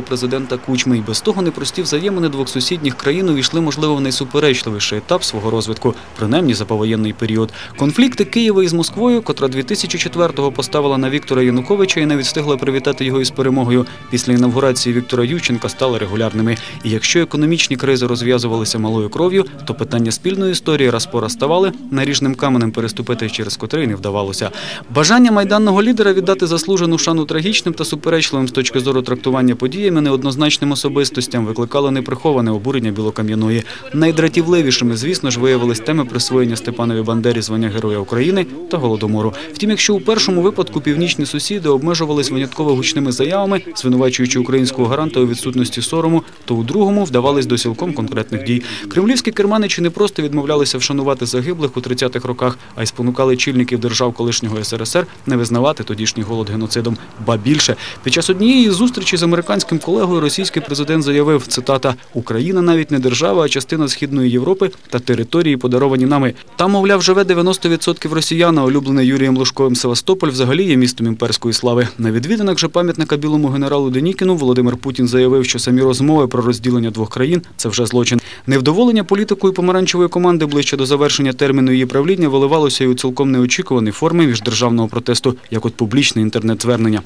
президента Кучми. І без того непрості взаємини двох сусідніх країн увійшли, можливо, в найсуперечливіший етап свого розвитку, принаймні за повоєнний період. Конфлікти Києва із Москвою, котра 2004-го поставила на Віктора Януковича і навіть встигла привітати його із перемогою, після інавгурації Віктора Ющенка стали регулярними. І якщо економічні кризи розв'язувалися малою кров'ю, то питання спільної історії раз по раз ставали наріжним каменем переступити, через котрий не вдавалося. Бажання майданного лідера віддати заслужену шану трагічним та суперечливим з точки зору трактування подіями неоднозначним особистостям викликало неприховане обурення білокам'яної. Найдратівливішими, звісно ж, виявились теми присвоєння Степанові Бандері звання Героя України та Голодомору. Втім, якщо у першому випадку північні сусіди обмежувались винятково гучними заявами, звинувачуючи українського гаранта у відсутності сорому, то у другому вдавались до цілком конкретних дій. Кремлівські керманичі не просто відмовлялися вшанувати загиблих у 30-х роках, а й спонукали чільників держав колишнього СРСР не визнавати тодішній голод геноцидом. Ба більше під час однієї зустрічі з американським колегою російський президент заявив цитата Україна навіть не держава, а частина східної Європи та території, подаровані нами. Там, мовляв, живе 90% росіян, а улюблений Юрієм Лужковим Севастополь взагалі є містом імперської слави. На відвідинах же пам'ятника білому генералу Денікіну Володимир Путін заявив, що самі розмови про розділення двох країн це вже злочин. Невдоволення політикою помаранчевої команди ближче до завершення терміну її правління виливалося й у цілком неочікувані форми міждержавного протесту, як от публічне інтернет-звернення.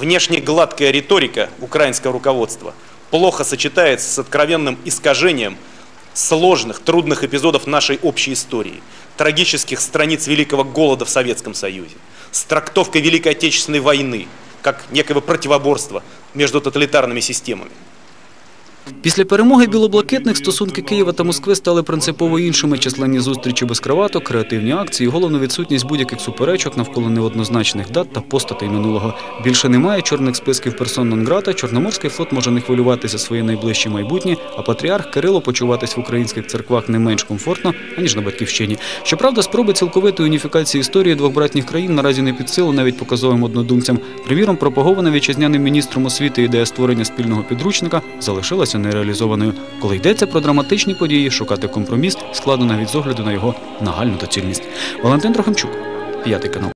Внешне гладкая риторика украинского руководства плохо сочетается с откровенным искажением сложных, трудных эпизодов нашей общей истории, трагических страниц Великого Голода в Советском Союзе, с трактовкой Великой Отечественной войны, как некого противоборства между тоталитарными системами. Після перемоги білоблакитних стосунки Києва та Москви стали принципово іншими. Численні зустрічі без краваток, креативні акції, головну відсутність будь-яких суперечок навколо неоднозначних дат та постатей минулого. Більше немає чорних списків персон нон-грата, Чорноморський флот може не хвилюватися своє найближче майбутнє, а патріарх Кирило почуватись в українських церквах не менш комфортно, аніж на батьківщині. Щоправда, спроби цілковитої уніфікації історії двох братніх країн наразі не під силу навіть показовим однодумцям. Приміром, пропагована вітчизняним міністром освіти ідея створення спільного підручника залишилася нереалізованою. Коли йдеться про драматичні події, шукати компроміс складно навіть з огляду на його нагальну доцільність. Валентин Трохимчук, п'ятий канал.